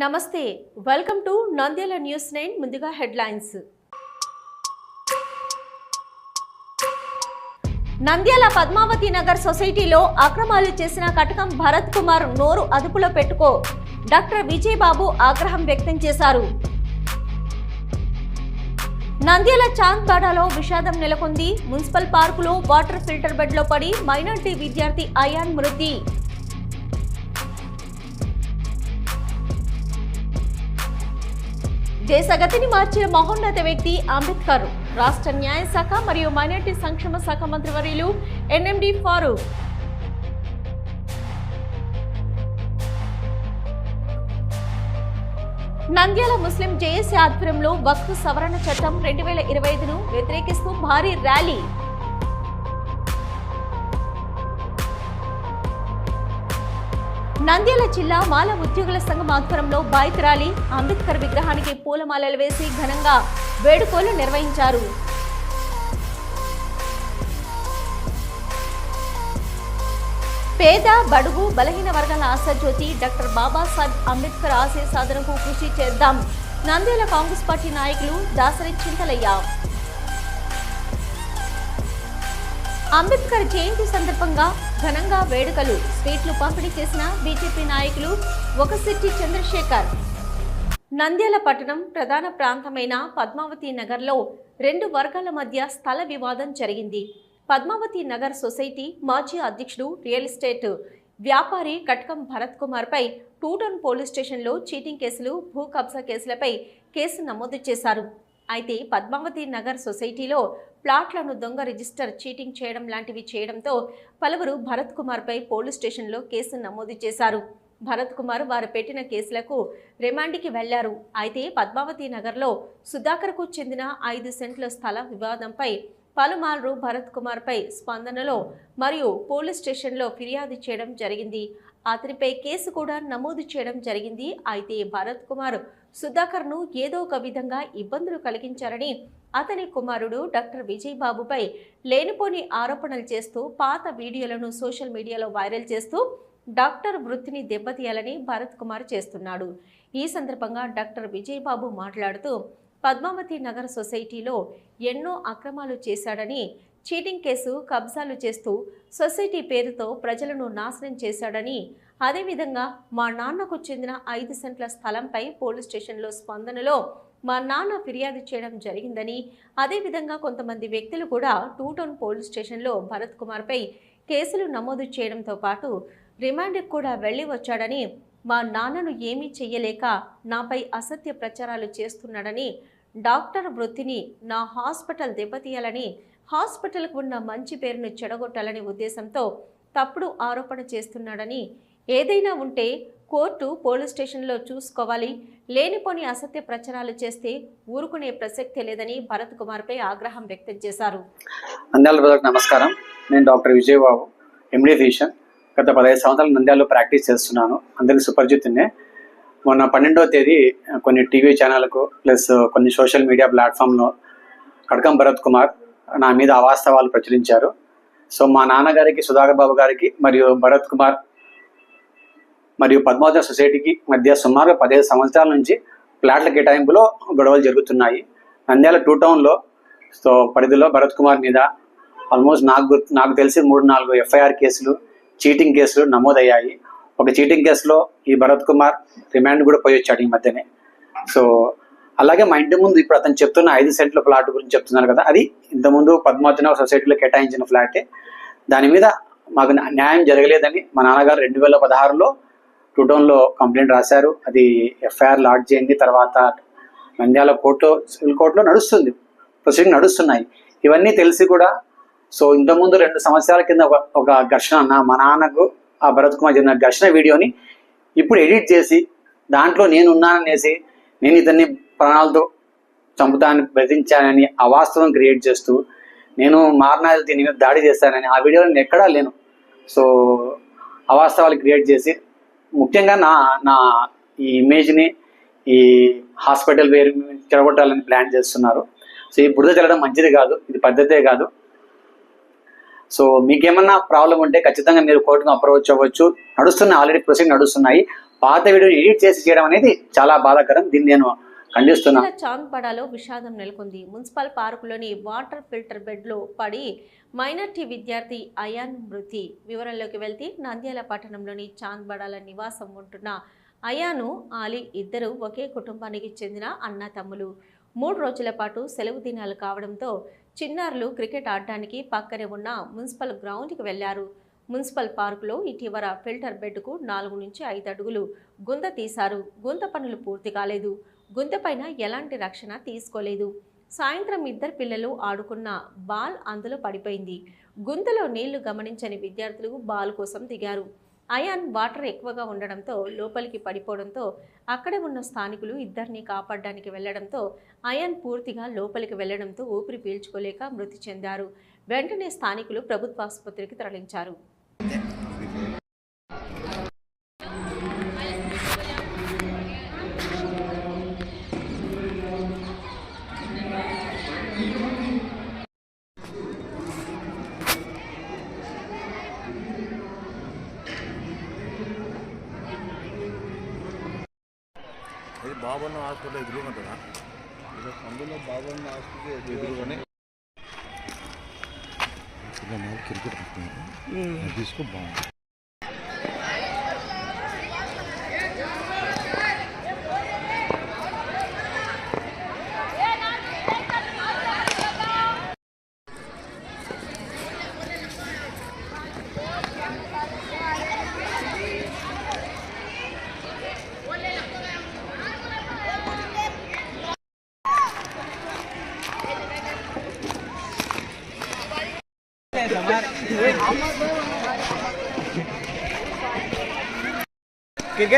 నమస్తే welcome to Nandyal news nine ముందుగా headlines Nandyal Padmavathi Nagar సొసైటీలో అక్రమాలు చేసిన కటకం భరత్ కుమార్ నోరు అదుపులో పెట్టుకో డాక్టర్ విజయ్ బాబు ఆగ్రహం వ్యక్తం చేశారు. నంద్యాల చాంద్బాడాలో విషాదం నెలకొంది మున్సిపల్ పార్కులో వాటర్ ఫిల్టర్ బెడ్లో పడి మైనార్టీ విద్యార్థి అయాన్ మృతి. దేశగతిని మార్చిన మహోన్నత వ్యక్తి అంబేద్కర్. రాష్ట్ర న్యాయశాఖ మరియు మైనార్టీ సంక్షేమ శాఖ మంత్రివర్యులు ఎన్ఎండి ఫారూక్. నంద్యాల ముస్లిం జేఏసీ ఆధ్వర్యంలో వక్ఫ్ సవరణ చట్టం రెండు వేల ఇరవై ఐదును వ్యతిరేకిస్తూ భారీ ర్యాలీ. నంద్యాల జిల్లా మాల ఉద్యోగుల సంఘం ఆధ్వర్యంలో బైక్ ర్యాలీ. అంబేద్కర్ విగ్రహానికి పూలమాలలు వేసి ఘనంగా వేడుకలు నిర్వహించారు. పేద బడుగు బలహీన వర్గాల ఆశాజ్యోతి డాక్టర్ బాబాసాహెబ్ అంబేద్కర్ ఆశయ సాధనకు కృషి చేద్దాం. నంద్యాల కాంగ్రెస్ పార్టీ నాయకులు దాసరి చింతలయ్య అంబేద్కర్ జయంతి సందర్భంగా ఘనంగా వేడుకలు స్వీట్లు పంపిణీ చేసిన బీజేపీ నాయకులు ఒకసిట్టి చంద్రశేఖర్. నంద్యాల పట్టణం ప్రధాన ప్రాంతమైన పద్మావతి నగర్లో రెండు వర్గాల మధ్య స్థల వివాదం జరిగింది. పద్మావతి నగర్ సొసైటీ మాజీ అధ్యక్షుడు రియల్ ఎస్టేట్ వ్యాపారి కట్కం భరత్ కుమార్పై టూటౌన్ పోలీస్ స్టేషన్లో చీటింగ్ కేసులు భూ కబ్జా కేసులపై కేసు నమోదు చేశారు. అయితే పద్మావతి నగర్ సొసైటీలో ప్లాట్లను దొంగ రిజిస్టర్ చీటింగ్ చేయడం లాంటివి చేయడంతో పలువురు భరత్ కుమార్పై పోలీస్ స్టేషన్లో కేసు నమోదు చేశారు. భరత్ కుమార్ వారు పెట్టిన కేసులకు రిమాండ్కి వెళ్ళారు. అయితే పద్మావతి నగర్లో సుధాకర్కు చెందిన ఐదు సెంట్ల స్థల వివాదంపై పలుమార్లు భరత్ కుమార్పై స్పందనలో మరియు పోలీస్ స్టేషన్లో ఫిర్యాదు చేయడం జరిగింది. అతనిపై కేసు కూడా నమోదు చేయడం జరిగింది. అయితే భరత్ కుమార్ సుధాకర్ను ఏదో ఒక విధంగా ఇబ్బందులు కలిగించారని అతని కుమారుడు డాక్టర్ విజయ్ బాబుపై లేనిపోని ఆరోపణలు చేస్తూ పాత వీడియోలను సోషల్ మీడియాలో వైరల్ చేస్తూ డాక్టర్ వృత్తిని దెబ్బతీయాలని భరత్ కుమార్ చేస్తున్నాడు. ఈ సందర్భంగా డాక్టర్ విజయ్ బాబు మాట్లాడుతూ పద్మావతి నగర్ సొసైటీలో ఎన్నో అక్రమాలు చేశాడని చీటింగ్ కేసు కబ్జాలు చేస్తూ సొసైటీ పేరుతో ప్రజలను నాశనం చేశాడని అదేవిధంగా మా నాన్నకు చెందిన ఐదు సెంట్ల స్థలంపై పోలీస్ స్టేషన్లో స్పందనలో మా నాన్న ఫిర్యాదు చేయడం జరిగిందని అదేవిధంగా కొంతమంది వ్యక్తులు కూడా టూటౌన్ పోలీస్ స్టేషన్లో భరత్ కుమార్పై కేసులు నమోదు చేయడంతో పాటు రిమాండ్కి కూడా వెళ్ళి వచ్చాడని మా నాన్నను ఏమీ చెయ్యలేక నాపై అసత్య ప్రచారాలు చేస్తున్నాడని డాక్టర్ వృత్తిని నా హాస్పిటల్ దెబ్బతీయాలని హాస్పిటల్కు ఉన్న మంచి పేరును చెడగొట్టాలనే ఉద్దేశంతో తప్పుడు ఆరోపణ చేస్తున్నాడని. ఏదైనా ఉంటే కోర్టు పోలీస్ స్టేషన్లో చూసుకోవాలి. లేనిపోని అసత్య ప్రచారాలు చేస్తే ఊరుకునే ప్రసక్తే లేదని భరత్ కుమార్పై ఆగ్రహం వ్యక్తం చేశారు. నంద్యాల ప్రజలకు నమస్కారం. నేను డాక్టర్ విజయబాబు ఎండి ఫిజిషియన్. గత పదహైదు సంవత్సరాలు నంద్యాలలో ప్రాక్టీస్ చేస్తున్నాను. అందరికీ సుపరిచితున్నే. మొన్న పన్నెండవ తేదీ కొన్ని టీవీ ఛానళ్ళకు ప్లస్ కొన్ని సోషల్ మీడియా ప్లాట్ఫామ్లో కడకం భరత్ కుమార్ నా మీద అవాస్తవాలు ప్రచురించారు. సో మా నాన్నగారికి సుధాకర్ బాబు గారికి మరియు భరత్ కుమార్ మరియు పద్మావతి సొసైటీకి మధ్య సుమారు పదిహేను సంవత్సరాల నుంచి ప్లాట్ల కేటాయింపులో గొడవలు జరుగుతున్నాయి. నంద్యాల టూ టౌన్లో సో పరిధిలో భరత్ కుమార్ మీద ఆల్మోస్ట్ నాకు నాకు తెలిసి మూడు నాలుగు ఎఫ్ఐఆర్ కేసులు చీటింగ్ కేసులు నమోదయ్యాయి. ఒక చీటింగ్ కేసులో ఈ భరత్ కుమార్ రిమాండ్ కూడా పోయి వచ్చాడు ఈ మధ్యనే. సో అలాగే మా ఇంటి ముందు ఇప్పుడు అతను చెప్తున్న ఐదు సెంట్ల ఫ్లాట్ గురించి చెప్తున్నారు కదా అది ఇంతకుముందు పద్మావతిన సొసైటీలో కేటాయించిన ఫ్లాటే. దాని మీద మాకు న్యాయం జరగలేదని మా నాన్నగారు రెండు వేల పదహారులో టూటౌన్లో కంప్లైంట్ రాశారు. అది ఎఫ్ఐఆర్ లాడ్జ్ చేయండి తర్వాత నంద్యాల కోర్టులో సివిల్ కోర్టులో నడుస్తుంది. ప్రొసీడింగ్ నడుస్తున్నాయి. ఇవన్నీ తెలిసి కూడా సో ఇంతకుముందు రెండు సంవత్సరాల కింద ఒక ఒక ఘర్షణ నా మా నాన్నకు ఆ భరత్ కుమార్ జరిగిన ఘర్షణ వీడియోని ఇప్పుడు ఎడిట్ చేసి దాంట్లో నేను ఉన్నాననేసి నేను ఇతన్ని ప్రాణాలతో చంపుతానని బెదిరించానని అవాస్తవం క్రియేట్ చేస్తూ నేను మారణాలు దీని మీద దాడి చేస్తానని ఆ వీడియోలో నేను ఎక్కడా లేను. సో అవాస్తవాలు క్రియేట్ చేసి ముఖ్యంగా నా నా ఈ ఇమేజ్ని ఈ హాస్పిటల్ పేరు చెడగొట్టాలని ప్లాన్ చేస్తున్నారు. సో ఈ బురద చల్లడం మంచిది కాదు ఇది పద్ధతే కాదు. సో మీకేమన్నా ప్రాబ్లం ఉంటే ఖచ్చితంగా మీరు కోర్టును అప్రోచ్ అవ్వచ్చు. నడుస్తున్నాయి ఆల్రెడీ ప్రొసీడింగ్ నడుస్తున్నాయి. పాత వీడియోని ఎడిట్ చేసి చేయడం అనేది చాలా బాధాకరం. దీన్ని నేను ఖండిస్తున్నా. చాంద్పడాలో విషాదం నెలకొంది. మున్సిపల్ పార్కులోని వాటర్ ఫిల్టర్ బెడ్లో పడి మైనార్టీ విద్యార్థి అయాన్ మృతి. వివరంలోకి వెళ్తే నంద్యాల పట్టణంలోని చాంద్బడాల నివాసం ఉంటున్న అయాను ఆలీ ఇద్దరు ఒకే కుటుంబానికి చెందిన అన్న తమ్ములు. మూడు రోజుల పాటు సెలవు దినాలు కావడంతో చిన్నారులు క్రికెట్ ఆడడానికి పక్కనే ఉన్న మున్సిపల్ గ్రౌండ్కి వెళ్ళారు. మున్సిపల్ పార్కులో ఇటీవల ఫిల్టర్ బెడ్కు నాలుగు నుంచి ఐదు అడుగులు గుంత తీశారు. గుంత పనులు పూర్తి కాలేదు. గుంతపైన ఎలాంటి రక్షణ తీసుకోలేదు. సాయంత్రం ఇద్దరు పిల్లలు ఆడుకున్న బాల్ అందులో పడిపోయింది. గుంతలో నీళ్ళు గమనించని విద్యార్థులు బాల్ కోసం దిగారు. అయాన్ వాటర్ ఎక్కువగా ఉండడంతో లోపలికి పడిపోవడంతో అక్కడే ఉన్న స్థానికులు ఇద్దరిని కాపాడడానికి వెళ్ళడంతో అయాన్ పూర్తిగా లోపలికి వెళ్ళడంతో ఊపిరి పీల్చుకోలేక మృతి చెందారు. వెంటనే స్థానికులు ప్రభుత్వాసుపత్రికి తరలించారు ఇది బాబన్న హాస్పిటల్ ఎదురుకుంటుందా అందులో బాబన్న హాస్పిటల్ ఎదురుగానే క్రికెట్ తీసుకో బాగుంది.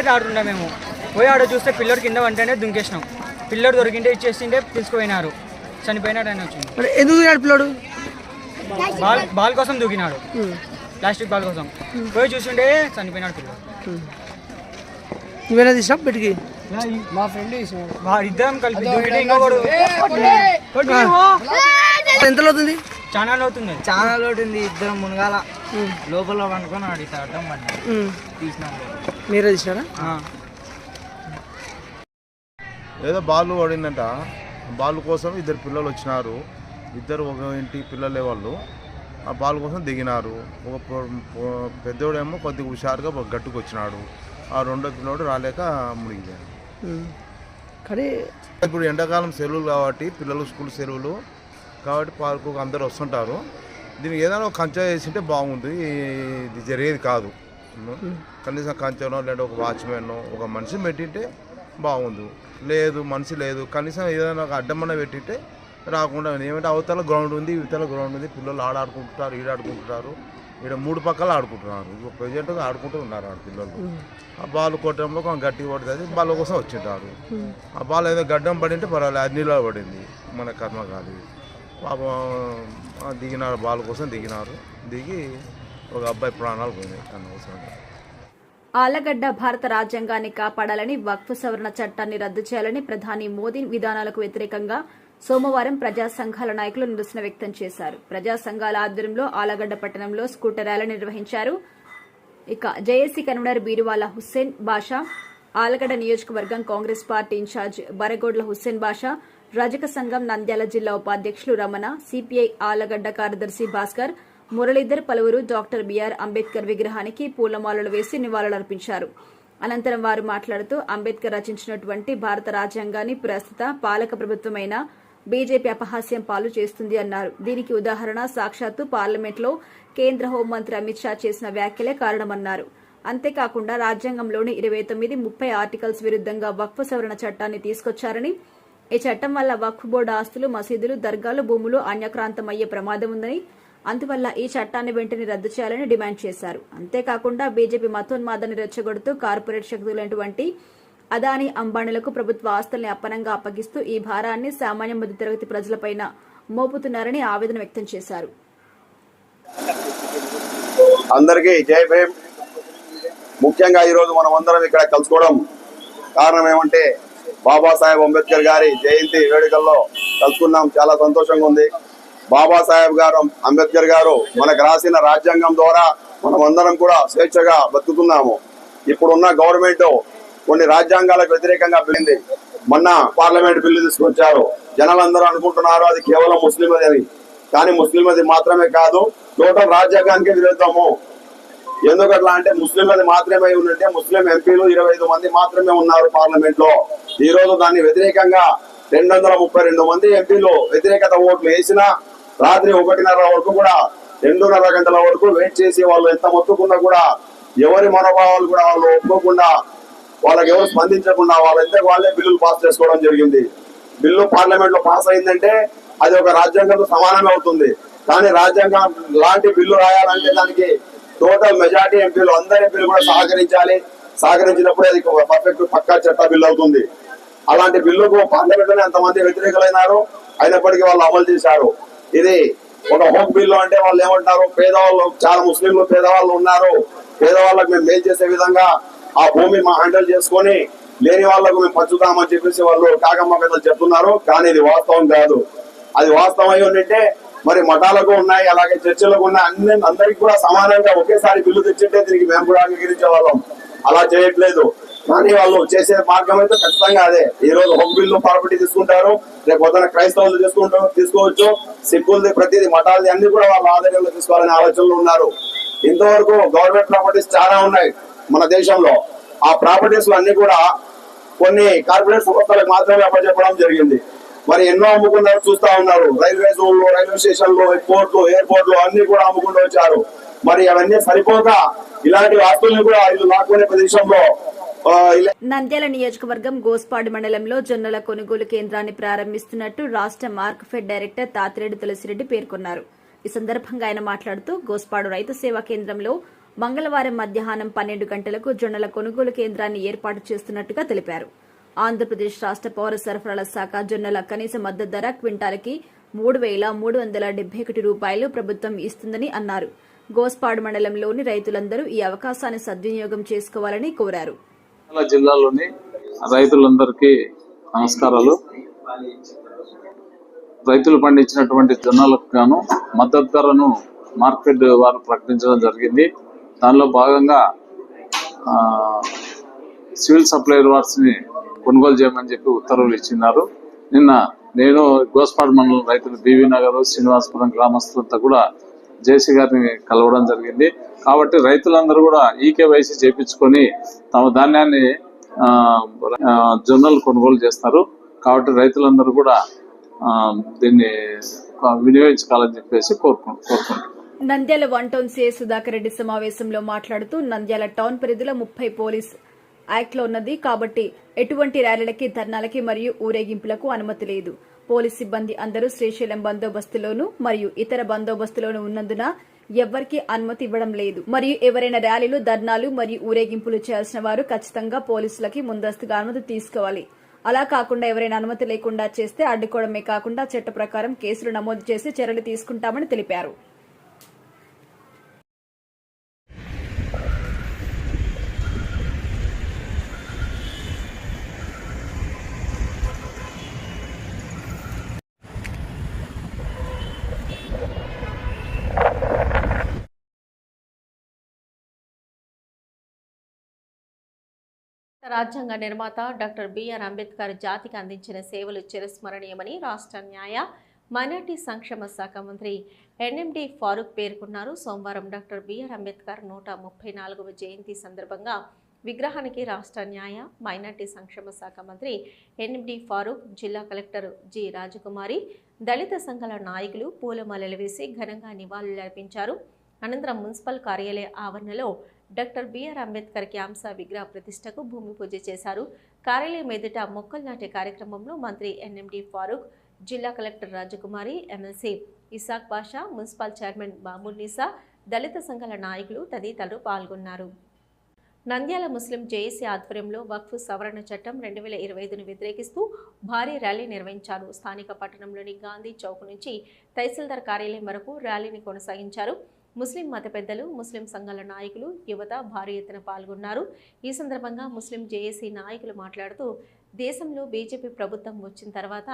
క్రికెట్ ఆడుతుండే మేము. పోయి ఆడ చూస్తే పిల్లడు కింద వంటనే దుంకేసినాం. పిల్లడు దొరికింటే ఇచ్చేసిండే తీసుకుపోయినారు చనిపోయినాడు అని వచ్చింది మరి ఎందుకు నడిపిలాడు బాల్ బాల్ కోసం దూకినాడు. ప్లాస్టిక్ బాల్ కోసం. పోయి చూస్తుంటే చనిపోయినాడు పిల్లడు. నువ్వేనా తీసినా బయటికి వా- ఇద్దరం కలిపి దూకితే ఇంకొకడు ఎంత అవుతుంది చాలా అవుతుంది చాలా లోటు ఉంది ఇద్దరం మునగాల. లోపల పండుకొని అడిగితే అడ్డం పడ్డా తీసినాం. మీరే తీసినారా? ఏదో బాల్ పడిందంట. బాల్ కోసం ఇద్దరు పిల్లలు వచ్చినారు. ఇద్దరు ఒక ఇంటి పిల్లలే వాళ్ళు. ఆ బాల్ కోసం దిగినారు. ఒక పెద్దోడేమో కొద్దిగా హుషారుగా ఒక గట్టుకు వచ్చినాడు. ఆ రెండో పిల్లోడు రాలేక మునిగిపోయాడు. కానీ ఇప్పుడు ఎండాకాలం సెలవులు కాబట్టి పిల్లలు స్కూల్ సెలవులు కాబట్టి పార్కు అందరు వస్తుంటారు. దీనికి ఏదైనా ఒక కంచె వేసింటే బాగుంది ఇది జరిగేది కాదు. కనీసం కంచెనో లేదా ఒక వాచ్మెన్ ఒక మనిషిని పెట్టింటే బాగుంది లేదు మనిషి లేదు. కనీసం ఏదైనా ఒక అడ్డమన్న పెట్టింటే రాకుండా. ఏమంటే అవతల గ్రౌండ్ ఉంది ఇవతల గ్రౌండ్ ఉంది. పిల్లలు ఆడ ఆడుకుంటుంటారు ఈడ మూడు పక్కల ఆడుకుంటున్నారు. ఇప్పుడు ప్రజెంట్గా ఆడుకుంటూ ఉన్నారు ఆడ పిల్లలు. ఆ బాల్ కొట్టడంలో కొంచెం గట్టి పడుతుంది. బాల్ కోసం వచ్చింటారు. ఆ బాల్ ఏదో గడ్డం పడింటే పర్వాలేదు. అది నీళ్ళలో పడింది. మన కర్మ కాదు. పాపం దిగినారు బాల్ కోసం దిగినారు. దిగి ఒక అబ్బాయి ప్రాణాలు పోయినాయి ఆలగడ్డ భారత రాజ్యాంగాన్ని కాపాడాలని వక్ఫ్ సవరణ చట్టాన్ని రద్దు చేయాలని ప్రధాని మోదీ విధానాలకు వ్యతిరేకంగా సోమవారం ప్రజా సంఘాల నాయకులు నిరసన వ్యక్తం చేశారు. ప్రజా సంఘాల ఆధ్వర్యంలో ఆలగడ్డ పట్టణంలో స్కూటర్ ర్యాలీ నిర్వహించారు. ఇక జేఏసీ కన్వీనర్ బీరువాల హుస్సేన్ బాషా ఆలగడ్డ నియోజకవర్గం Congress party in charge Baragodla Hussain Basha రజక సంఘం నంద్యాల జిల్లా ఉపాధ్యక్షులు రమణ సిపిఐ ఆలగడ్డ కార్యదర్శి భాస్కర్ మురళీధర్ పలువురు డాక్టర్ బిఆర్ అంబేద్కర్ విగ్రహానికి పూలమాలలు వేసి నివాళులర్పించారు. అనంతరం వారు మాట్లాడుతూ అంబేద్కర్ రచించినటువంటి భారత రాజ్యాంగాన్ని ప్రస్తుత పాలక ప్రభుత్వమైన బీజేపీ అపహాస్యం పాలు చేస్తుంది అన్నారు. దీనికి ఉదాహరణ సాక్షాత్తు పార్లమెంట్లో కేంద్ర హోంమంత్రి అమిత్ షా చేసిన వ్యాఖ్యలే కారణమన్నారు. అంతేకాకుండా రాజ్యాంగంలోని ఇరవై తొమ్మిది ముప్పై ఆర్టికల్స్ విరుద్ధంగా వక్ఫ్ సవరణ చట్టాన్ని తీసుకొచ్చారని ఈ చట్టం వల్ల వక్ఫ్ బోర్డు ఆస్తులు మసీదులు దర్గాలు భూములు అన్యక్రాంతమయ్యే ప్రమాదం ఉందని అందువల్ల ఈ చట్టాన్ని వెంటనే రద్దు చేయాలని డిమాండ్ చేశారు. అంతేకాకుండా బీజేపీ మతోన్మాదాన్ని రెచ్చగొడుతూ కార్పొరేట్ శక్తులైనటువంటి అదాని అంబానీలకు ప్రభుత్వ ఆస్తుల్ని అప్పనంగా అప్పగిస్తూ ఈ భారాన్ని సామాన్య మధ్యతరగతి ప్రజలపైన మోపుతున్నారని ఆవేదన వ్యక్తం చేశారు. అందరికీ జై భీమ్. ముఖ్యంగా ఈరోజు మనం అందరం ఇక్కడ కలుసుకోవడం కారణం ఏమంటే బాబాసాహెబ్ అంబేద్కర్ గారి జయంతి వేడుకల్లో కలుసుకున్నాం. చాలా సంతోషంగా ఉంది. బాబాసాహెబ్ గారు అంబేద్కర్ గారు మనకు రాసిన రాజ్యాంగం ద్వారా మనం అందరం కూడా స్వేచ్ఛగా బతుకుతున్నాము. ఇప్పుడున్న గవర్నమెంట్ కొన్ని రాజ్యాంగాలకు వ్యతిరేకంగా వెళ్ళింది. మొన్న పార్లమెంట్ బిల్లు తీసుకొచ్చారు. జనాలందరూ అనుకుంటున్నారు అది కేవలం ముస్లింలది. అని కానీ ముస్లింలది మాత్రమే కాదు టోటల్ రాజ్యాంగానికి విరుద్ధము. ఎందుకట్లా అంటే ముస్లింలది మాత్రమే ఉందంటే ముస్లిం ఎంపీలు ఇరవై ఐదు మంది మాత్రమే ఉన్నారు పార్లమెంట్లో ఈ రోజు దాన్ని వ్యతిరేకంగా రెండు వందల ముప్పై రెండు మంది ఎంపీలు వ్యతిరేకత ఓట్లు వేసినా రాత్రి ఒకటిన్నర వరకు కూడా రెండున్నర గంటల వరకు వెయిట్ చేసి వాళ్ళు ఎంత మొత్తుకున్నా కూడా ఎవరి మనోభావాలు కూడా వాళ్ళు ఒప్పుకోకుండా వాళ్ళకి ఎవరు స్పందించకుండా వాళ్ళంతా వాళ్ళే బిల్లులు పాస్ చేసుకోవడం జరిగింది. బిల్లు పార్లమెంట్లో పాస్ అయిందంటే అది ఒక రాజ్యాంగంతో సమానమే అవుతుంది. కానీ రాజ్యాంగం లాంటి బిల్లు రాయాలంటే దానికి టోటల్ మెజార్టీ ఎంపీలు అందరి ఎంపీలు కూడా సహకరించాలి. సహకరించినప్పుడు అది పర్ఫెక్ట్ పక్కా చట్ట బిల్లు అవుతుంది. అలాంటి బిల్లుకు పార్లమెంట్ ఎంతమంది అంతమంది వ్యతిరేకులైనారు? అయినప్పటికీ వాళ్ళు అమలు చేశారు. ఇది ఒక హోమ్ బిల్లు అంటే వాళ్ళు ఏమంటారు? పేదవాళ్ళు చాలా ముస్లింలు పేదవాళ్ళు ఉన్నారు. పేదవాళ్ళకు మేము మేలు చేసే విధంగా ఆ భూమి మా హ్యాండిల్ చేసుకొని లేని వాళ్ళకు మేము పంచుతామని చెప్పేసి వాళ్ళు కాకమ్మ పెద్దలు చెప్తున్నారు. కానీ ఇది వాస్తవం కాదు. అది వాస్తవం అయి ఉండింటే మరి మఠాలకు ఉన్నాయి అలాగే చర్చలకు ఉన్నాయి. అన్ని అందరికి కూడా సమానంగా ఒకేసారి బిల్లు తెచ్చింటే దీనికి మేము కూడా అంగీకరించే వాళ్ళం. అలా చేయట్లేదు. కానీ వాళ్ళు చేసే మార్గం అయితే ఖచ్చితంగా అదే. ఈ రోజు హోమ్ బిల్లు ప్రాపర్టీ తీసుకుంటారు రేపు పొద్దున క్రైస్తవులు తీసుకుంటారు తీసుకోవచ్చు. సిక్కులది ప్రతిదీ మఠాలది అన్ని కూడా వాళ్ళ ఆధీనంలో తీసుకోవాలనే ఆలోచనలు ఉన్నారు. ఇంతవరకు గవర్నమెంట్ ప్రాపర్టీస్ చాలా ఉన్నాయి మన దేశంలో. ఆ ప్రాపర్టీస్ అన్ని కూడా కొన్ని కార్పొరేట్ సంస్థలకు మాత్రమే అప్పచెప్పడం జరిగింది. మరి ఎన్నో అమ్ముకున్నారు చూస్తా ఉన్నారు. రైల్వే జోన్లు రైల్వే స్టేషన్లు పోర్ట్లు ఎయిర్పోర్ట్లు అన్ని కూడా అమ్ముకుంటూ వచ్చారు. మరి అవన్నీ సరిపోక ఇలాంటి ఆస్తుల్ని కూడా వీళ్ళు లాక్కునే ప్రదేశంలో నంద్యాల నియోజకవర్గం గోస్పాడు మండలంలో జొన్నల కొనుగోలు కేంద్రాన్ని ప్రారంభిస్తున్నట్టు రాష్ట్ర మార్క్ఫెడ్ డైరెక్టర్ తాతిరెడ్డి తులసిరెడ్డి పేర్కొన్నారు. ఈ సందర్భంగా ఆయన మాట్లాడుతూ గోస్పాడు రైతు సేవా కేంద్రంలో మంగళవారం మధ్యాహ్నం పన్నెండు గంటలకు జొన్నల కొనుగోలు కేంద్రాన్ని ఏర్పాటు చేస్తున్నట్టుగా తెలిపారు. ఆంధ్రప్రదేశ్ రాష్ట్ర పౌర సరఫరాల శాఖ జొన్నల కనీస మద్దతు ధర క్వింటాలకి మూడు వేల మూడు వందల డెబ్బై ఒకటి రూపాయలు ప్రభుత్వం ఇస్తుందని అన్నారు. గోస్పాడు మండలంలోని రైతులందరూ ఈ అవకాశాన్ని సద్వినియోగం చేసుకోవాలని కోరారు. జిల్లాలోని రైతులందరికీ నమస్కారాలు. రైతులు పండించినటువంటి జొన్నలకు గాను మద్దతు ధరను మార్కెట్ వారు ప్రకటించడం జరిగింది. దానిలో భాగంగా సివిల్ సప్లైర్ వార్స్ని కొనుగోలు చేయమని చెప్పి ఉత్తర్వులు ఇచ్చినారు. నిన్న నేను గోస్పాడ్ మండలం రైతులు బీవీ నగర్ శ్రీనివాసపురం గ్రామస్తులంతా కూడా జేసీ గారిని కలవడం జరిగింది. కాబట్టి రైతులందరూ కూడా ఈకేవైసీ చేపించుకొని తమ ధాన్యాన్ని జొన్నలు కొనుగోలు చేస్తారు. కాబట్టి రైతులందరూ కూడా దీన్ని వినియోగించుకోవాలని చెప్పేసి కోరుకు కోరుకుంటున్నాను Nandyal one town CA Sudhakar Reddy సమావేశంలో మాట్లాడుతూ నంద్యాల టౌన్ పరిధిలో ముప్పై పోలీస్ యాక్ట్లో ఉన్నది. కాబట్టి ఎటువంటి ర్యాలీలకి ధర్నాలకి మరియు ఊరేగింపులకు అనుమతి లేదు. పోలీస్ సిబ్బంది అందరూ శ్రీశైలం బందోబస్తులోను మరియు ఇతర బందోబస్తులోను ఉన్నందున ఎవ్వరికీ అనుమతి ఇవ్వడం లేదు. మరియు ఎవరైనా ర్యాలీలు ధర్నాలు మరియు ఊరేగింపులు చేయాల్సిన వారు ఖచ్చితంగా పోలీసులకి ముందస్తుగా అనుమతి తీసుకోవాలి. అలా కాకుండా ఎవరైనా అనుమతి లేకుండా చేస్తే అడ్డుకోవడమే కాకుండా చట్ట ప్రకారం కేసులు నమోదు చేసి చర్యలు తీసుకుంటామని తెలిపారు. రాజ్యాంగ నిర్మాత డాక్టర్ బిఆర్ అంబేద్కర్ జాతికి అందించిన సేవలు చిరస్మరణీయమని రాష్ట్ర న్యాయ మైనార్టీ సంక్షేమ శాఖ మంత్రి ఎన్ఎండి ఫారూక్ పేర్కొన్నారు. సోమవారం డాక్టర్ బిఆర్ అంబేద్కర్ నూట ముప్పై నాలుగవ జయంతి సందర్భంగా విగ్రహానికి రాష్ట్ర న్యాయ మైనార్టీ సంక్షేమ శాఖ మంత్రి ఎన్ఎండి ఫారూక్ జిల్లా కలెక్టర్ జి. రాజకుమారి దళిత సంఘాల నాయకులు పూలమాలలు వేసి ఘనంగా నివాళులర్పించారు. అనంతరం మున్సిపల్ కార్యాలయ ఆవరణలో డాక్టర్ బిఆర్ అంబేద్కర్ క్యాంస విగ్రహ ప్రతిష్టకు భూమి పూజ చేశారు. కార్యాలయం ఎదుట మొక్కలు నాటే కార్యక్రమంలో మంత్రి ఎన్ఎండి ఫారూక్ జిల్లా collector Rajakumari MLC Isaq Pasha municipal chairman Babul Nisa దళిత సంఘాల నాయకులు తదితరులు పాల్గొన్నారు. నంద్యాల ముస్లిం జేఏసీ ఆధ్వర్యంలో వక్ఫ్ సవరణ చట్టం రెండు వేల ఇరవై ఐదును వ్యతిరేకిస్తూ భారీ ర్యాలీ నిర్వహించారు. స్థానిక పట్టణంలోని గాంధీ చౌక్ నుంచి తహసీల్దార్ కార్యాలయం వరకు ర్యాలీని కొనసాగించారు. ముస్లిం మత పెద్దలు ముస్లిం సంఘాల నాయకులు యువత భారీ ఎత్తున పాల్గొన్నారు. ఈ సందర్భంగా ముస్లిం జేఏసీ నాయకులు మాట్లాడుతూ దేశంలో బీజేపీ ప్రభుత్వం వచ్చిన తర్వాత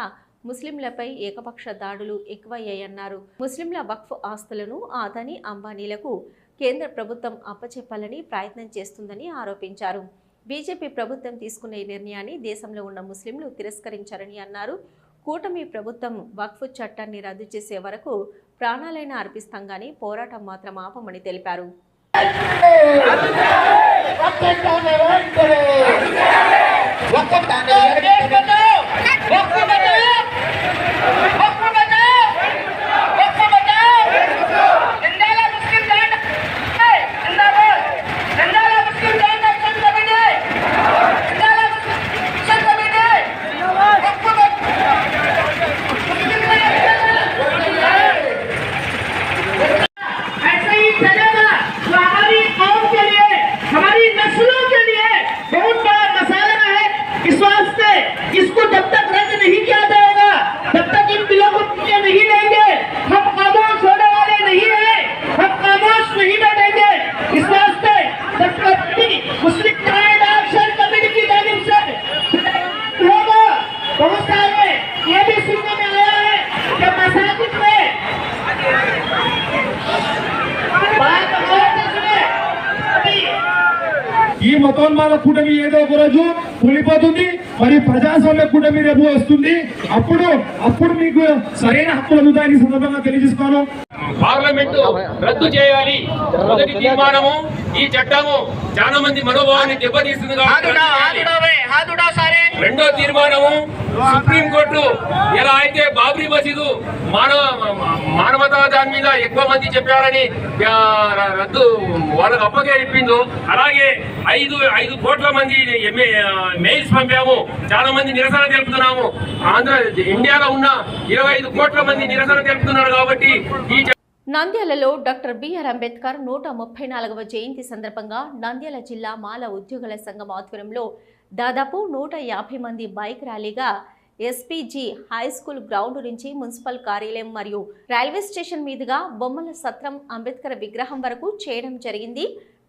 ముస్లింలపై ఏకపక్ష దాడులు ఎక్కువయ్యాయన్నారు. ముస్లింల వక్ఫ్ ఆస్తులను ఆదాని అంబానీలకు కేంద్ర ప్రభుత్వం అప్పచెప్పాలని ప్రయత్నం చేస్తుందని ఆరోపించారు. బీజేపీ ప్రభుత్వం తీసుకున్న ఈ నిర్ణయాన్ని దేశంలో ఉన్న ముస్లింలు తిరస్కరించారని అన్నారు. కూటమి ప్రభుత్వం వక్ఫ్ చట్టాన్ని రద్దు చేసే వరకు ప్రాణాలైనా అర్పిస్తాం గానీ పోరాటం మాత్రం ఆపమని తెలిపారు. ఒక్కటే మతోన్మాద కూటమి ఏదో ఒక రోజు కూలిపోతుంది. మరి ప్రజాస్వామ్య కూటమి రేపు వస్తుంది. అప్పుడు అప్పుడు మీకు సరైన హక్కులు అందుతాయని సందర్భంగా తెలియజేస్తాను పార్లమెంటు రద్దు చేయాలి. మొదటి తీర్మానము ఈ చట్టము చాలా మంది మనోభావాన్ని దెబ్బతీస్తుంది రెండో తీర్మానము సుప్రీంకోర్టు ఎలా అయితే బాబ్రీ మసీదు మానవ మానవతా దాని మీద ఎక్కువ మంది చెప్పారని రద్దు వాళ్ళకు అప్పగే ఇప్పిందో అలాగే ఐదు ఐదు కోట్ల మంది మెయిల్స్ పంపాము. చాలా మంది నిరసన తెలుపుతున్నాము. ఆంధ్ర ఇండియాలో ఉన్న ఇరవై కోట్ల మంది నిరసన తెలుపుతున్నారు కాబట్టి ఈ నంద్యాలలో డాక్టర్ బిఆర్ అంబేద్కర్ నూట ముప్పై నాలుగవ జయంతి సందర్భంగా నంద్యాల జిల్లా మాల ఉద్యోగుల సంఘం ఆధ్వర్యంలో దాదాపు నూట యాభై మంది బైక్ ర్యాలీగా ఎస్పీజీ హై స్కూల్ గ్రౌండ్ నుంచి మున్సిపల్ కార్యాలయం మరియు రైల్వే స్టేషన్ మీదుగా బొమ్మల సత్రం అంబేద్కర్ విగ్రహం వరకు చేయడం జరిగింది.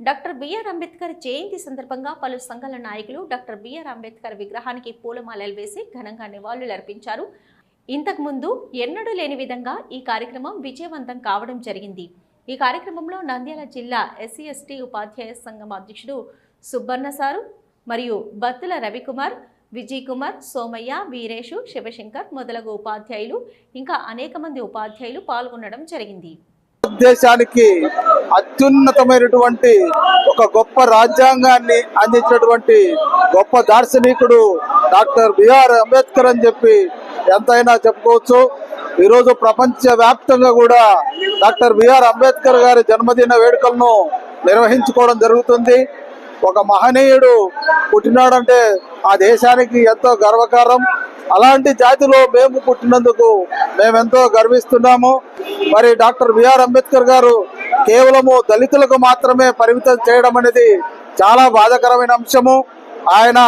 డాక్టర్ బిఆర్ అంబేద్కర్ జయంతి సందర్భంగా పలు సంఘాల నాయకులు డాక్టర్ బిఆర్ అంబేద్కర్ విగ్రహానికి పూలమాలలు వేసి ఘనంగా నివాళులర్పించారు. ఇంతకుముందు ఎన్నడూ లేని విధంగా ఈ కార్యక్రమం విజయవంతం కావడం జరిగింది. ఈ కార్యక్రమంలో నంద్యాల జిల్లా ఎస్సీ ఎస్టీ ఉపాధ్యాయ సంఘం అధ్యక్షుడు సుబ్బర్ణ సారు మరియు బత్తుల రవికుమార్ విజయ్ కుమార్ సోమయ్య వీరేషు శివశంకర్ మొదలగు ఉపాధ్యాయులు ఇంకా అనేక మంది ఉపాధ్యాయులు పాల్గొనడం జరిగింది. దేశానికి అత్యున్నతమైనటువంటి ఒక గొప్ప రాజ్యాంగాన్ని అందించినటువంటి గొప్ప దార్శనికుడు డాక్టర్ బిఆర్ అంబేద్కర్ అని చెప్పి ఎంతైనా చెప్పుకోవచ్చు. ఈరోజు ప్రపంచ వ్యాప్తంగా కూడా డాక్టర్ బిఆర్ అంబేద్కర్ గారి జన్మదిన వేడుకలను నిర్వహించుకోవడం జరుగుతుంది. ఒక మహనీయుడు పుట్టినాడంటే ఆ దేశానికి ఎంతో గర్వకారం అలాంటి జాతిలో మేము పుట్టినందుకు మేమెంతో గర్విస్తున్నాము. మరి డాక్టర్ బిఆర్ అంబేద్కర్ గారు కేవలము దళితులకు మాత్రమే పరిమితం చేయడం అనేది చాలా బాధాకరమైన అంశము. ఆయన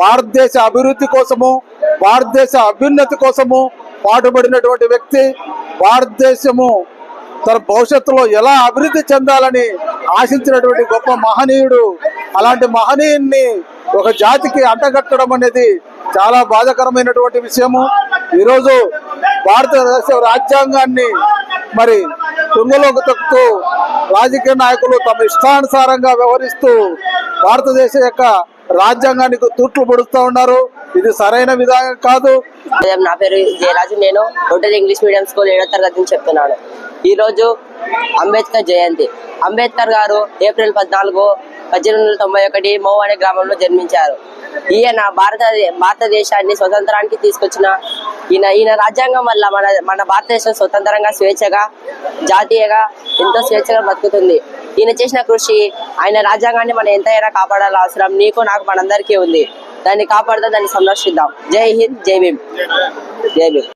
భారతదేశ అభివృద్ధి కోసము భారతదేశ అభ్యున్నతి కోసము పాటుపడినటువంటి వ్యక్తి. భారతదేశము తన భవిష్యత్తులో ఎలా అభివృద్ధి చెందాలని ఆశించినటువంటి గొప్ప మహనీయుడు. అలాంటి మహనీయుణ్ణి ఒక జాతికి అంటగట్టడం అనేది చాలా బాధాకరమైనటువంటి విషయము. ఈరోజు భారతదేశ రాజ్యాంగాన్ని మరి తుంగలోకి తక్కుతూ రాజకీయ నాయకులు తమ ఇష్టానుసారంగా వ్యవహరిస్తూ భారతదేశం యొక్క రాజ్యాంగానికి తూట్లు పొడుస్తూ ఉన్నారు. ఇది సరైన విధానం కాదు. నా పేరు జయరాజు. నేను హోటల్ ఇంగ్లీష్ మీడియం స్కూల్ ఏడో తరగతి నుంచి చెప్తున్నాను. ఈ రోజు అంబేద్కర్ జయంతి. అంబేద్కర్ గారు ఏప్రిల్ పద్నాలుగు పద్దెనిమిది వందల తొంభై ఒకటి మౌ అనే గ్రామంలో జన్మించారు. ఈయన భారత భారతదేశాన్ని స్వతంత్రానికి తీసుకొచ్చిన ఈయన ఈయన రాజ్యాంగం వల్ల మన మన భారతదేశం స్వతంత్రంగా స్వేచ్ఛగా జాతీయగా ఎంతో స్వేచ్ఛగా బతుకుతుంది. ఈయన చేసిన కృషి ఆయన రాజ్యాంగాన్ని మనం ఎంతైనా కాపాడాల అవసరం. నీకు నాకు మనందరికీ ఉంది. దాన్ని కాపాడుతా దాన్ని సంరక్షిద్దాం. జై హింద్ జై భీమ్. జై భీమ్.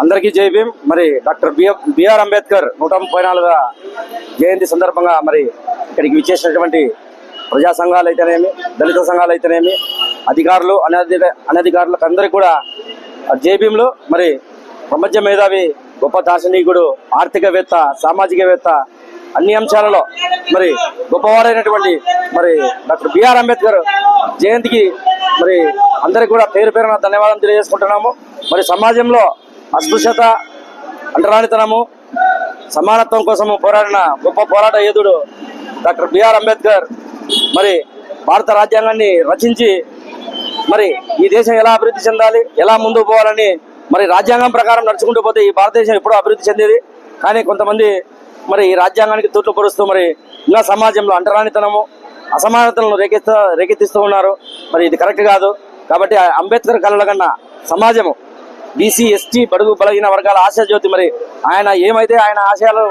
అందరికీ జై భీమ్. మరి డాక్టర్ బిఆర్ బిఆర్ అంబేద్కర్ నూట ముప్పై నాలుగు జయంతి సందర్భంగా మరి ఇక్కడికి విచ్చేసినటువంటి ప్రజా సంఘాలు అయితేనేమి దళిత సంఘాలు అయితేనేమి అధికారులు అనధిక అనధికారులకు అందరికీ కూడా జేబీఎంలో మరి ప్రపంచ మేధావి గొప్ప దార్శనికుడు ఆర్థికవేత్త సామాజికవేత్త అన్ని అంశాలలో మరి గొప్పవారైనటువంటి మరి డాక్టర్ బిఆర్ అంబేద్కర్ జయంతికి మరి అందరికి కూడా పేరు పేరున ధన్యవాదాలు తెలియజేసుకుంటున్నాము. మరి సమాజంలో అస్పృశ్యత అంటరానితనము సమానత్వం కోసము పోరాడిన గొప్ప పోరాట యోధుడు డాక్టర్ బిఆర్ అంబేద్కర్ మరి భారత రాజ్యాంగాన్ని రచించి మరి ఈ దేశం ఎలా అభివృద్ధి చెందాలి ఎలా ముందుకు పోవాలని మరి రాజ్యాంగం ప్రకారం నడుచుకుంటూ పోతే ఈ భారతదేశం ఎప్పుడూ అభివృద్ధి చెందేది. కానీ కొంతమంది మరి ఈ రాజ్యాంగానికి తూట్లు పొరుస్తూ మరి ఇంకా సమాజంలో అంటరానితనము అసమానతలను రేకెత్త రేకెత్తిస్తూ ఉన్నారు. మరి ఇది కరెక్ట్ కాదు. కాబట్టి ఆ అంబేద్కర్ కళల కన్నా సమాజము బీసీ ఎస్టీ బడుగు బలగిన వర్గాల ఆశా జ్యోతి మరి ఆయన ఏమైతే ఆయన ఆశయాలు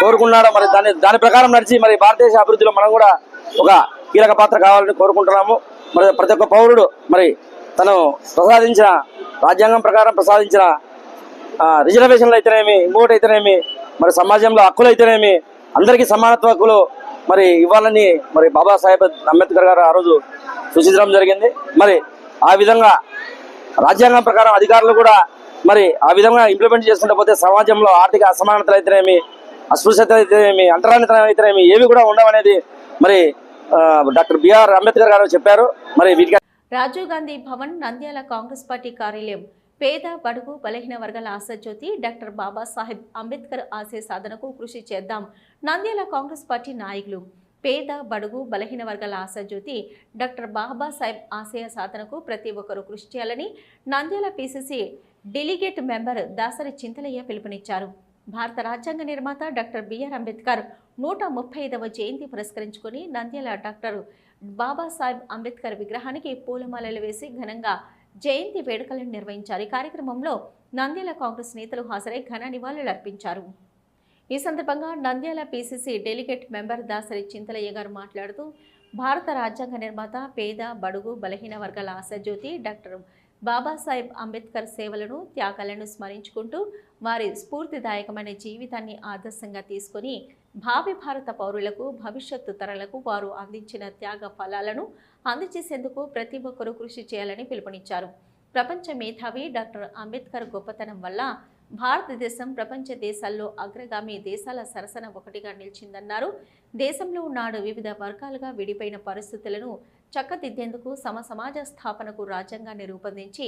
కోరుకున్నాడో మరి దాని దాని ప్రకారం నడిచి మరి భారతదేశ అభివృద్ధిలో మనం కూడా ఒక కీలక పాత్ర కావాలని కోరుకుంటున్నాము. మరి ప్రతి ఒక్క పౌరుడు మరి తను ప్రసాదించిన రాజ్యాంగం ప్రకారం ప్రసాదించిన రిజర్వేషన్లు అయితేనేమి ఇంకోటి అయితేనేమి మరి సమాజంలో హక్కులు అయితేనేమి అందరికీ సమానత్వ హక్కులు మరి ఇవ్వాలని మరి బాబాసాహెబ్ అంబేద్కర్ గారు ఆ రోజు సూచించడం జరిగింది. మరి ఆ విధంగా రాజ్యాంగం ప్రకారం అధికారులు కూడా మరి ఆ విధంగా ఇంప్లిమెంట్ చేసుకుంటూ పోతే సమాజంలో ఆర్థిక అసమానతలు అయితేనేమి అస్పృశ్యత అయితేనేమి అంటరానితనం అయితేనేమి ఏవి కూడా ఉండవనేది మరి ఆ, డాక్టర్ బిఆర్ అంబేద్కర్ గారు చెప్పారు. మరి వీటికి రాజీవ్ గాంధీ భవన్ నంద్యాల కాంగ్రెస్ పార్టీ కార్యాలయం. పేద బడుగు బలహీన వర్గాల ఆశాజ్యోతి డాక్టర్ బాబాసాహెబ్ అంబేద్కర్ ఆశయ సాధనకు కృషి చేద్దాం. నంద్యాల కాంగ్రెస్ పార్టీ నాయకులు. పేద బడుగు బలహీన వర్గాల ఆశాజ్యోతి డాక్టర్ బాబాసాహెబ్ ఆశయ సాధనకు ప్రతి ఒక్కరూ కృషి చేయాలని Nandyal PCC delegate member Dasari Chintalaiah పిలుపునిచ్చారు. భారత రాజ్యాంగ నిర్మాత డాక్టర్ బిఆర్ అంబేద్కర్ నూట ముప్పై ఐదవ జయంతి పురస్కరించుకొని నంద్యాల డాక్టర్ బాబాసాహెబ్ అంబేద్కర్ విగ్రహానికి పూలమాలలు వేసి ఘనంగా జయంతి వేడుకలను నిర్వహించారు. ఈ కార్యక్రమంలో నంద్యాల కాంగ్రెస్ నేతలు హాజరై ఘన నివాళులు అర్పించారు. ఈ సందర్భంగా Nandyal PCC delegate member Dasari Chintalaiah గారు మాట్లాడుతూ భారత రాజ్యాంగ నిర్మాత పేద బడుగు బలహీన వర్గాల ఆశాజ్యోతి డాక్టర్ బాబాసాహెబ్ అంబేద్కర్ సేవలను త్యాగాలను స్మరించుకుంటూ వారి స్ఫూర్తిదాయకమైన జీవితాన్ని ఆదర్శంగా తీసుకొని భావి భారత పౌరులకు భవిష్యత్తు తరలకు వారు అందించిన త్యాగ ఫలాలను అందజేసేందుకు ప్రతి ఒక్కరూ కృషి చేయాలని పిలుపునిచ్చారు. ప్రపంచ మేధావి డాక్టర్ అంబేద్కర్ గొప్పతనం వల్ల భారతదేశం ప్రపంచ దేశాల్లో అగ్రగామి దేశాల సరసన ఒకటిగా నిలిచిందన్నారు. దేశంలో నాడు వివిధ వర్గాలుగా విడిపోయిన పరిస్థితులను చక్కదిద్దేందుకు సమసమాజ స్థాపనకు రాజ్యాంగాన్ని రూపొందించి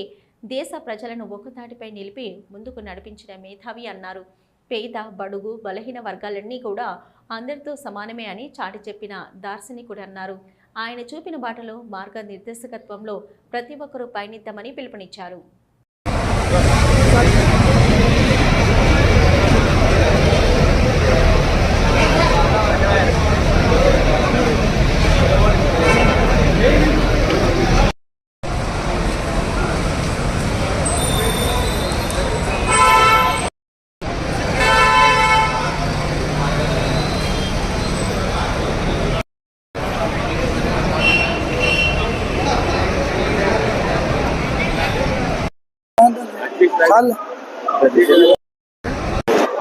దేశ ప్రజలను ఒక్కదాటిపై నిలిపి ముందుకు నడిపించిన మేధావి అన్నారు. పేద బడుగు బలహీన వర్గాలన్నీ కూడా అందరితో సమానమే అని చాటి చెప్పిన దార్శనికుడు అన్నారు. ఆయన చూపిన బాటలో మార్గనిర్దేశకత్వంలో ప్రతి ఒక్కరూ పయనిద్దామని పిలుపునిచ్చారు.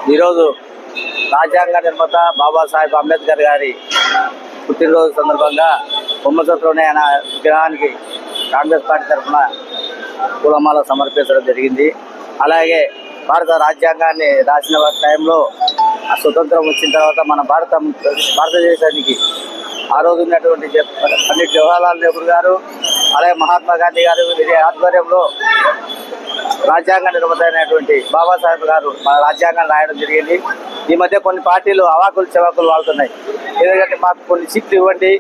ఈరోజు రాజ్యాంగ నిర్మాత బాబాసాహెబ్ అంబేద్కర్ గారి పుట్టినరోజు సందర్భంగా బొమ్మసత్లోనే ఆయన విగ్రహానికి కాంగ్రెస్ పార్టీ తరఫున పూలమాల సమర్పించడం జరిగింది. అలాగే భారత రాజ్యాంగాన్ని రాసిన టైంలో ఆ స్వతంత్రం వచ్చిన తర్వాత మన భారత భారతదేశానికి ఆ రోజు ఉన్నటువంటి పండిట్ జవహర్లాల్ నెహ్రూ గారు అలాగే మహాత్మా గాంధీ గారు వీరి ఆధ్వర్యంలో రాజ్యాంగ నిర్మాత అయినటువంటి బాబాసాహెబ్ గారు మన రాజ్యాంగాన్ని రాయడం జరిగింది. ఈ మధ్య కొన్ని పార్టీలు అవాకులు చెవాకులు వాడుతున్నాయి ఎందుకంటే మాకు కొన్ని సీట్లు ఇవ్వండి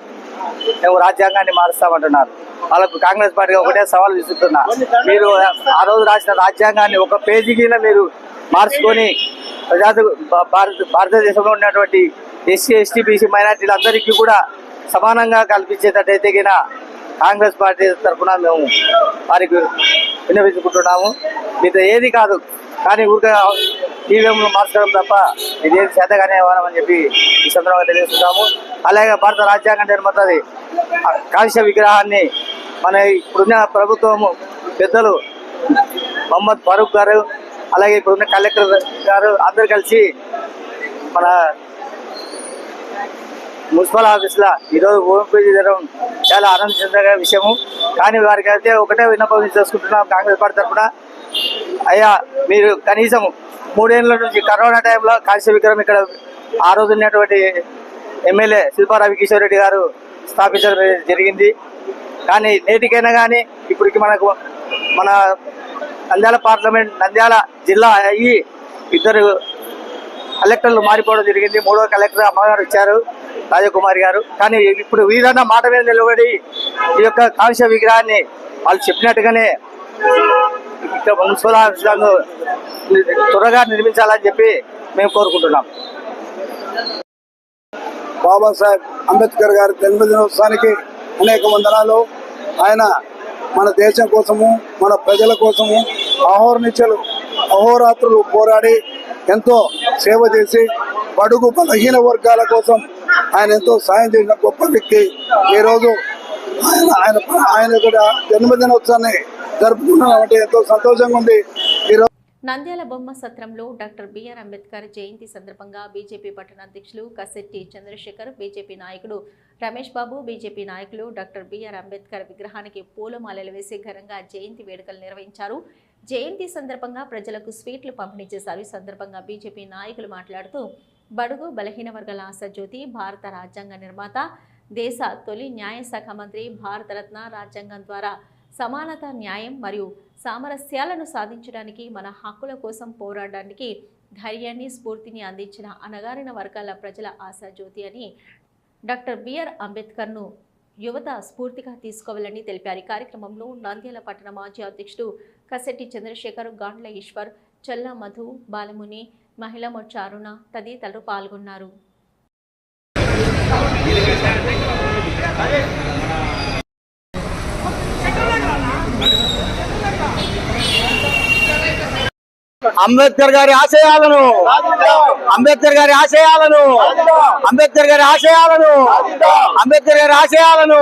మేము రాజ్యాంగాన్ని మారుస్తామంటున్నారు. వాళ్ళకు కాంగ్రెస్ పార్టీ ఒకటే సవాల్ విసురుతున్నా. మీరు ఆ రోజు రాసిన రాజ్యాంగాన్ని ఒక పేజీకి మీరు మార్చుకొని ప్రజా భారత భారతదేశంలో ఉన్నటువంటి ఎస్సీ ఎస్టీ బీసీ మైనార్టీలందరికీ కూడా సమానంగా కల్పించేటట్టయితే గిన కాంగ్రెస్ పార్టీ తరఫున మేము వారికి విన్నవించుకుంటున్నాము. మీతో ఏది కాదు. కానీ ఊరికే ఈవీఎంలు మార్చడం తప్ప ఇదేది చేతగానే అని చెప్పి ఈ సందర్భంగా తెలియజేస్తున్నాము. అలాగే భారత రాజ్యాంగం నిర్మతది కాశ్య విగ్రహాన్ని మన ఇప్పుడున్న ప్రభుత్వము పెద్దలు మొహమ్మద్ ఫరూక్ గారు అలాగే ఇప్పుడున్న కలెక్టర్ గారు అందరు కలిసి మన మున్సిపల్ ఆఫీస్లో ఈరోజు భూమి పూజ జరగడం చాలా ఆనందించదగ్గ విషయము. కానీ వారికి అయితే ఒకటే విన్నపం చేసుకుంటున్నాం కాంగ్రెస్ పార్టీ తరఫున. అయ్యా మీరు కనీసం మూడేళ్ళ నుంచి కరోనా టైంలో కాశీ విక్రమ్ ఇక్కడ ఆ రోజు ఉన్నటువంటి ఎమ్మెల్యే శిల్పా రవికిషోర్ రెడ్డి గారు స్థాపించడం జరిగింది. కానీ నేటికైనా కానీ ఇప్పటికి మనకు మన నంద్యాల పార్లమెంట్ నంద్యాల జిల్లా అయ్యి ఇద్దరు కలెక్టర్లు మారిపోవడం జరిగింది. మూడో కలెక్టర్ అమ్మగారు ఇచ్చారు రాజకుమారి గారు. కానీ ఇప్పుడు వీరన్న మాట మీద నిలబడి ఈ యొక్క కాంస్య విగ్రహాన్ని వాళ్ళు చెప్పినట్టుగానే మున్సిపల్ ఆఫీసులను త్వరగా నిర్మించాలని చెప్పి మేము కోరుకుంటున్నాం. బాబాసాహెబ్ అంబేద్కర్ గారి జన్మదినోత్సవానికి అనేక వందనాలు. ఆయన మన దేశం కోసము మన ప్రజల కోసము అహోర్నిచలు అహోరాత్రులు పోరాడి ఎంతో సేవ చేసి బడుగు బలహీన వర్గాల కోసం ఆయన ఎంతో సాయం చేసిన గొప్ప వ్యక్తి. ఈరోజు ఆయన ఆయన ఆయన కూడా జన్మదినోత్సవాన్ని జరుపుకున్నామంటే ఎంతో సంతోషంగా ఉంది. ఈరోజు నంద్యాల బొమ్మ సత్రంలో డాక్టర్ బిఆర్ అంబేద్కర్ జయంతి సందర్భంగా బీజేపీ పట్టణ అధ్యక్షులు కసెట్టి చంద్రశేఖర్ బీజేపీ నాయకుడు రమేష్ బాబు బీజేపీ నాయకులు డాక్టర్ బిఆర్ అంబేద్కర్ విగ్రహానికి పూలమాలలు వేసి ఘనంగా జయంతి వేడుకలు నిర్వహించారు. జయంతి సందర్భంగా ప్రజలకు స్వీట్లు పంపిణీ చేశారు. ఈ సందర్భంగా బీజేపీ నాయకులు మాట్లాడుతూ బడుగు బలహీన వర్గాల ఆశాజ్యోతి భారత రాజ్యాంగ నిర్మాత దేశ తొలి న్యాయశాఖ మంత్రి భారతరత్న రాజ్యాంగం ద్వారా సమానత న్యాయం మరియు సామరస్యాలను సాధించడానికి మన హక్కుల కోసం పోరాడడానికి ధైర్యాన్ని స్ఫూర్తిని అందించిన అణగారిన వర్గాల ప్రజల ఆశాజ్యోతి అని డాక్టర్ బిఆర్ అంబేద్కర్ను యువత స్ఫూర్తిగా తీసుకోవాలని తెలిపారు. ఈ కార్యక్రమంలో నంద్యాల పట్టణ మాజీ అధ్యక్షుడు కసెట్టి చంద్రశేఖర్ గాండ్ల ఈశ్వర్ చల్లా మధు బాలముని మహిళ మొచ్చారుణ తదితరులు పాల్గొన్నారు. అంబేద్కర్ గారి ఆశయాలను అంబేద్కర్ గారి ఆశయాలను అంబేద్కర్ గారి ఆశయాలను అంబేద్కర్ గారి ఆశయాలను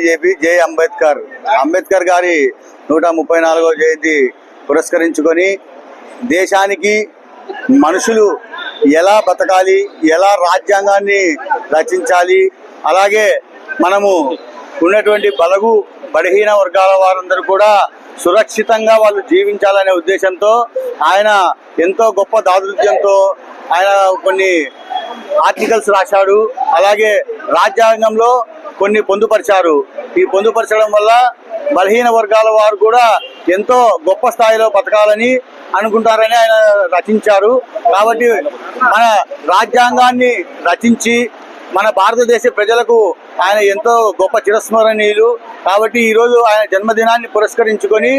బీజేపీ జై అంబేద్కర్. అంబేద్కర్ గారి నూట ముప్పై నాలుగో జయంతి పురస్కరించుకొని దేశానికి మనుషులు ఎలా బతకాలి ఎలా రాజ్యాంగాన్ని రచించాలి అలాగే మనము ఉన్నటువంటి బలగు బలహీన వర్గాల వారందరూ కూడా సురక్షితంగా వాళ్ళు జీవించాలనే ఉద్దేశంతో ఆయన ఎంతో గొప్ప దాతృత్యంతో ఆయన కొన్ని ఆర్టికల్స్ రాశాడు. అలాగే రాజ్యాంగంలో కొన్ని పొందుపరిచారు. ఈ పొందుపరచడం వల్ల బలహీన వర్గాల వారు కూడా ఎంతో గొప్ప స్థాయిలో బతకాలని అనుకుంటారని ఆయన రచించారు. కాబట్టి మన రాజ్యాంగాన్ని రచించి మన భారతదేశ ప్రజలకు ఆయన ఎంతో గొప్ప చిరస్మరణీయులు. కాబట్టి ఈరోజు ఆయన జన్మదినాన్ని పురస్కరించుకొని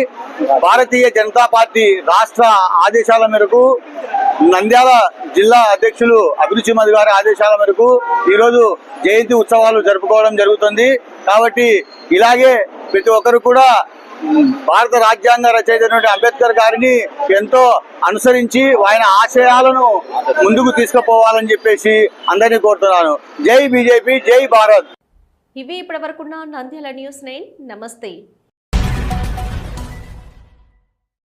భారతీయ జనతా పార్టీ రాష్ట్ర ఆదేశాల మేరకు నంద్యాల జిల్లా అధ్యక్షులు అభిరుచి మధు గారి ఆదేశాల మేరకు ఈరోజు జయంతి ఉత్సవాలు జరుపుకోవడం జరుగుతుంది. కాబట్టి ఇలాగే ప్రతి ఒక్కరు కూడా భారత రాజ్యాంగ రచయిత అంబేద్కర్ గారిని ఎంతో అనుసరించి ఆయన ఆశయాలను ముందుకు తీసుకుపోవాలని చెప్పేసి అందరినీ కోరుతున్నాను. జై బీజేపీ జై భారత్. ఇవి ఇప్పటివరకున్న నంద్యాల న్యూస్ నైన్. నమస్తే.